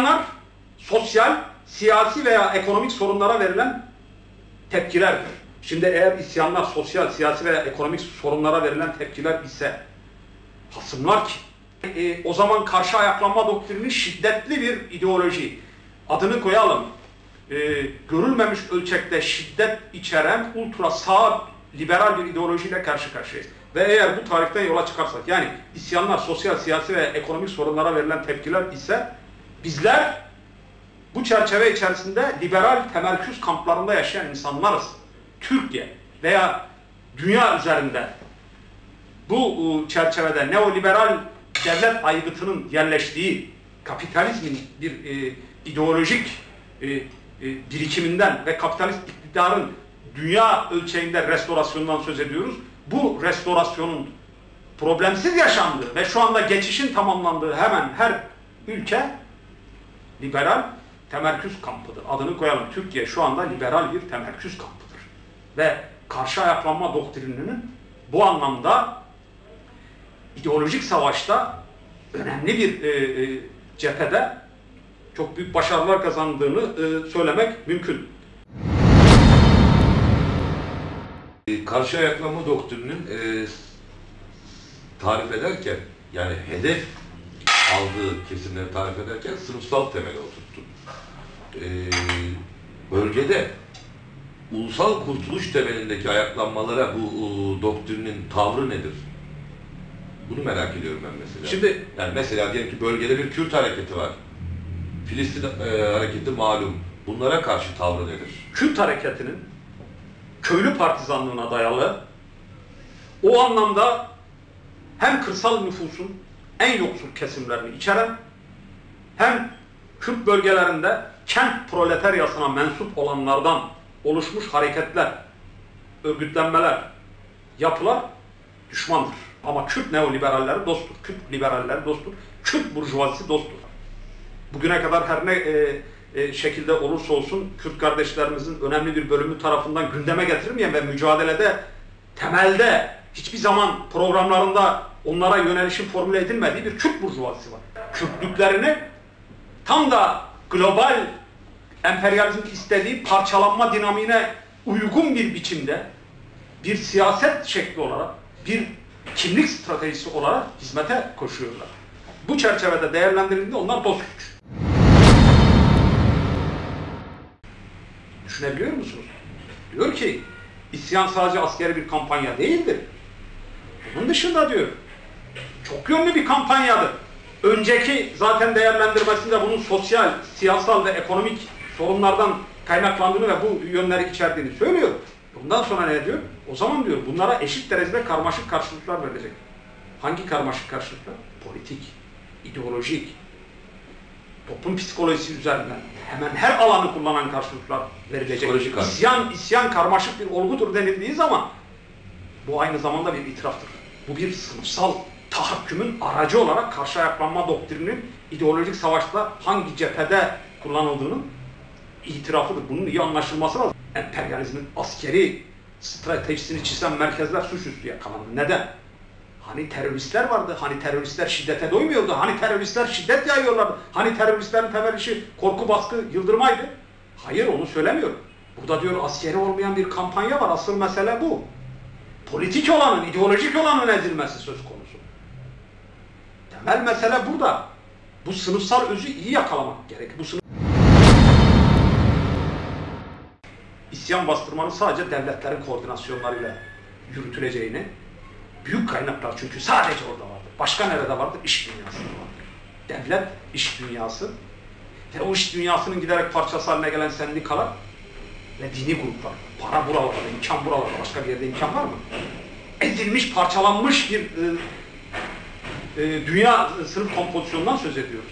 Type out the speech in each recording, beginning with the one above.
İsyanlar sosyal, siyasi veya ekonomik sorunlara verilen tepkilerdir. Şimdi eğer isyanlar sosyal, siyasi veya ekonomik sorunlara verilen tepkiler ise hasımlar ki e, o zaman karşı ayaklanma doktrini şiddetli bir ideoloji. Adını koyalım. E, görülmemiş ölçekte şiddet içeren ultra sağ liberal bir ideolojiyle karşı karşıyayız. Ve eğer bu tarihten yola çıkarsak yani isyanlar sosyal, siyasi ve ekonomik sorunlara verilen tepkiler ise bizler bu çerçeve içerisinde liberal temerküz kamplarında yaşayan insanlarız. Türkiye veya dünya üzerinde bu çerçevede neoliberal devlet aygıtının yerleştiği kapitalizmin bir e, ideolojik e, e, birikiminden ve kapitalist iktidarın dünya ölçeğinde restorasyondan söz ediyoruz. Bu restorasyonun problemsiz yaşandığı ve şu anda geçişin tamamlandığı hemen her ülke liberal temerküz kampıdır. Adını koyalım. Türkiye şu anda liberal bir temerküz kampıdır. Ve karşı ayaklanma doktrininin bu anlamda ideolojik savaşta önemli bir e, e, cephede çok büyük başarılar kazandığını e, söylemek mümkün. Karşı ayaklanma doktrininin e, tarif ederken yani hedef aldığı kesimleri tarif ederken sınıfsal temel oturttu. E, bölgede ulusal kurtuluş temelindeki ayaklanmalara bu e, doktrinin tavrı nedir? Bunu merak ediyorum ben mesela. Şimdi yani mesela diyelim ki bölgede bir Kürt hareketi var. Filistin e, hareketi malum. Bunlara karşı tavrı nedir? Kürt hareketinin köylü partizanlığına dayalı o anlamda hem kırsal nüfusun en yoksul kesimlerini içeren hem Kürt bölgelerinde kent proletaryasına mensup olanlardan oluşmuş hareketler, örgütlenmeler, yapılar düşmandır. Ama Kürt neoliberalleri dosttur, Kürt liberalleri dosttur, Kürt burjuvazisi dosttur. Bugüne kadar her ne e, e, şekilde olursa olsun Kürt kardeşlerimizin önemli bir bölümü tarafından gündeme getirilmeyen ve mücadelede temelde hiçbir zaman programlarında onlara yönelişin formüle edilmediği bir Kürt burjuvazisi var. Kürtlüklerini tam da global emperyalizmin istediği parçalanma dinamiğine uygun bir biçimde bir siyaset şekli olarak, bir kimlik stratejisi olarak hizmete koşuyorlar. Bu çerçevede değerlendirildiğinde onlar dost. Düşünebiliyor musunuz? Diyor ki isyan sadece askeri bir kampanya değildir. Bunun dışında diyor çok yönlü bir kampanyadır. Önceki zaten değerlendirmesinde bunun sosyal, siyasal ve ekonomik sorunlardan kaynaklandığını ve bu yönleri içerdiğini söylüyor. Bundan sonra ne diyor? O zaman diyor bunlara eşit derecede karmaşık karşılıklar verilecek. Hangi karmaşık karşılıklar? Politik, ideolojik, toplum psikolojisi üzerinden hemen her alanı kullanan karşılıklar verilecek. İsyan, isyan karmaşık bir olgudur denildiği zaman bu aynı zamanda bir itiraftır. Bu bir sınıfsal tahakkümün aracı olarak karşı ayaklanma doktrininin ideolojik savaşta hangi cephede kullanıldığının itirafıdır. Bunun iyi anlaşılması lazım. Emperyalizmin askeri stratejisini çizen merkezler suçüstü yakalandı. Neden? Hani teröristler vardı, hani teröristler şiddete doymuyordu, hani teröristler şiddet yayıyorlardı, hani teröristlerin temel işi korku baskı yıldırmaydı. Hayır onu söylemiyor. Burada diyor askeri olmayan bir kampanya var, asıl mesele bu. Politik olanın, ideolojik olanın ezilmesi söz konusu. Temel mesele burada. Bu sınıfsal özü iyi yakalamak gerek. Bu sınıf İsyan bastırmanın sadece devletlerin koordinasyonlarıyla yürütüleceğini, büyük kaynaklar çünkü sadece orada vardır. Başka nerede vardır? İş dünyasında vardır. Devlet, iş dünyası ve o iş dünyasının giderek parçası haline gelen sendikalar ve dini gruplar. Para buralarda, imkan buralarda. Başka bir yerde imkan var mı? Ezilmiş, parçalanmış bir e, e, dünya sınıf kompozisyonundan söz ediyoruz.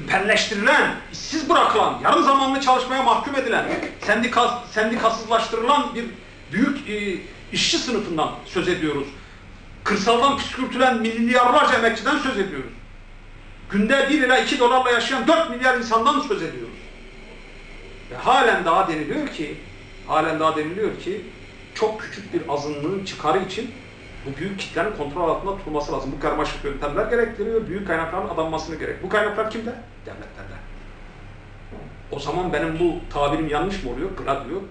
Ümperleştirilen, işsiz bırakılan, yarım zamanlı çalışmaya mahkum edilen, sendika, sendikasızlaştırılan bir büyük e, işçi sınıfından söz ediyoruz. Kırsaldan püskürtülen milyarlarca emekçiden söz ediyoruz. Günde 1 ila 2 dolarla yaşayan 4 milyar insandan söz ediyoruz. Ve halen daha deniliyor ki, halen daha deniliyor ki çok küçük bir azınlığın çıkarı için bu büyük kitlenin kontrol altında tutulması lazım. Bu karmaşık yöntemler gerektiriyor. Büyük kaynakların adanmasını gerek. Bu kaynaklar kimde? Devletlerde. O zaman benim bu tabirim yanlış mı oluyor? Gladio,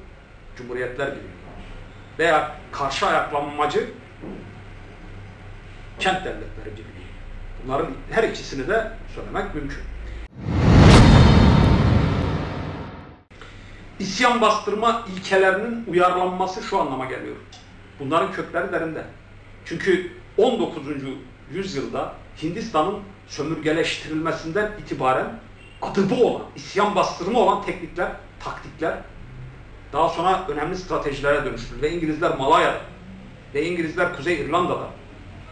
cumhuriyetler gibi. Veya karşı ayaklanmacı kent devletleri gibi. Bunların her ikisini de söylemek mümkün. İsyan bastırma ilkelerinin uyarlanması şu anlama geliyor. Bunların kökleri derinde. Çünkü 19. yüzyılda Hindistan'ın sömürgeleştirilmesinden itibaren adı bu olan, isyan bastırma olan teknikler, taktikler daha sonra önemli stratejilere dönüştü. Ve İngilizler Malaya'da ve İngilizler Kuzey İrlanda'da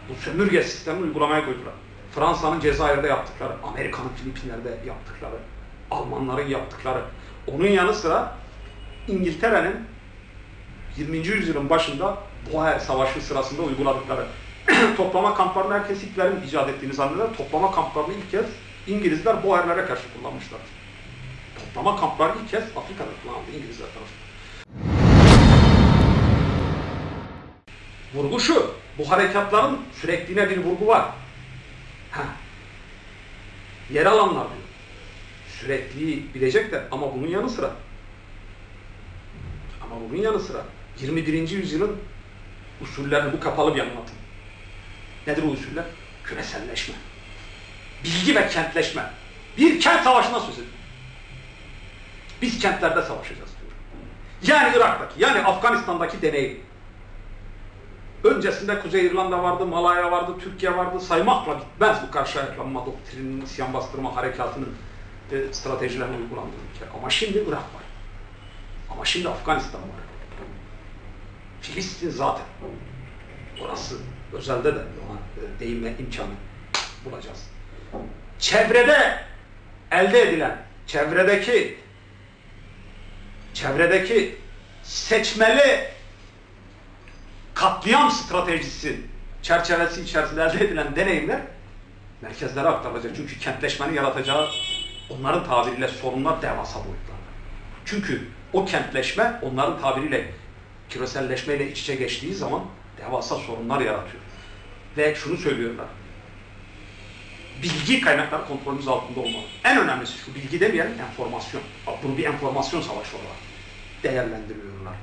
bu sömürge sistemini uygulamaya koydular. Fransa'nın Cezayir'de yaptıkları, Amerika'nın Filipinler'de yaptıkları, Almanların yaptıkları. Onun yanı sıra İngiltere'nin 20. yüzyılın başında Boer Savaşı sırasında uyguladıkları toplama kamplarını herkes Hitler'in icat ettiğini zanneder. Toplama kamplarını ilk kez İngilizler Boer'lere karşı kullanmışlar. Toplama kampları ilk kez Afrika'da kullanıldı İngilizler tarafından. Vurgu şu, bu harekatların sürekliliğine bir vurgu var. Ha. Yer alanlar diyor. Sürekliyi bilecekler ama bunun yanı sıra ama bunun yanı sıra 21. yüzyılın usullerini bu kapalı bir anlatım. Nedir o usuller? Küreselleşme. Bilgi ve kentleşme. Bir kent savaşına söz ediyor. Biz kentlerde savaşacağız diyor. Yani Irak'taki, yani Afganistan'daki deneyim. Öncesinde Kuzey İrlanda vardı, Malaya vardı, Türkiye vardı. Saymakla bitmez bu karşı ayaklanma doktrininin, isyan bastırma harekatının e, stratejilerini uygulandığı ülke. Ama şimdi Irak var. Ama şimdi Afganistan var. Filistin zaten. Orası özelde de ona e, değinme imkanı bulacağız. Çevrede elde edilen, çevredeki çevredeki seçmeli katliam stratejisi çerçevesi içerisinde elde edilen deneyimler merkezlere aktarılacak. Çünkü kentleşmenin yaratacağı onların tabiriyle sorunlar devasa boyutlarda. Çünkü o kentleşme onların tabiriyle küreselleşmeyle iç içe geçtiği zaman devasa sorunlar yaratıyor. Ve şunu söylüyorlar. Bilgi kaynakları kontrolümüz altında olmalı. En önemlisi şu bilgi demeyelim enformasyon. Bunu bir enformasyon savaşı olarak değerlendiriyorlar.